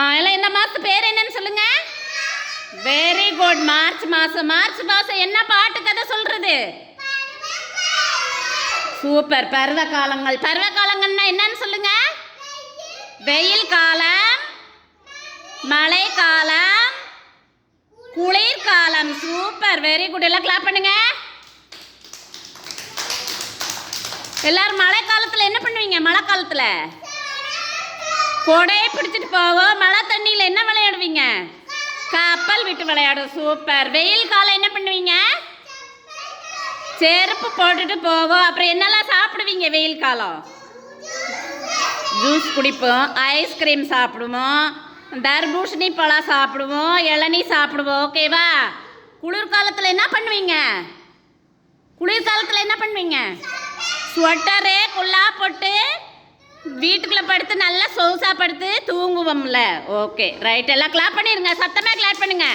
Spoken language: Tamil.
ஆ எல்லாம் இந்த மாதத்து பேர் என்னன்னு சொல்லுங்க. வெரி குட் மார்ச் மாதம் மார்ச் மாதம் என்ன பாட்டு கதை சொல்றது? சூப்பர் பருவ காலங்கள். பருவ காலங்கள்னா என்னன்னு சொல்லுங்க? வெயில் காலம் மழை காலம் குளிர்காலம் சூப்பர் வெரி குட் எல்லாம் கிளாப் பண்ணுங்க. எல்லாரும் மழை காலத்துல என்ன பண்ணுவீங்க? மழை காலத்துல? கொடையை பிடிச்சிட்டு போவோம் மழை தண்ணியில் என்ன விளையாடுவீங்க? கப்பல் விட்டு விளையாடும் சூப்பர். வெயில் காலம் என்ன பண்ணுவீங்க? செருப்பு போட்டுட்டு போவோம் அப்புறம் என்னெல்லாம் சாப்பிடுவீங்க வெயில் காலம்? ஜூஸ் குடிப்போம். ஐஸ்கிரீம் சாப்பிடுவோம். தர்பூசணி பழம் சாப்பிடுவோம். இளநீ சாப்பிடுவோம். ஓகேவா குளிர்காலத்தில் என்ன பண்ணுவீங்க? குளிர்காலத்தில் என்ன பண்ணுவீங்க? ஸ்வெட்டரு குல்லா போட்டு வீட்டுக்குள்ள படுத்து நல்லா சொகுசா படுத்து தூங்குவோம்ல. ஓகே ரைட் எல்லாம் கிளாப் பண்ணிருங்க. சத்தமாக கிளாப் பண்ணுங்க.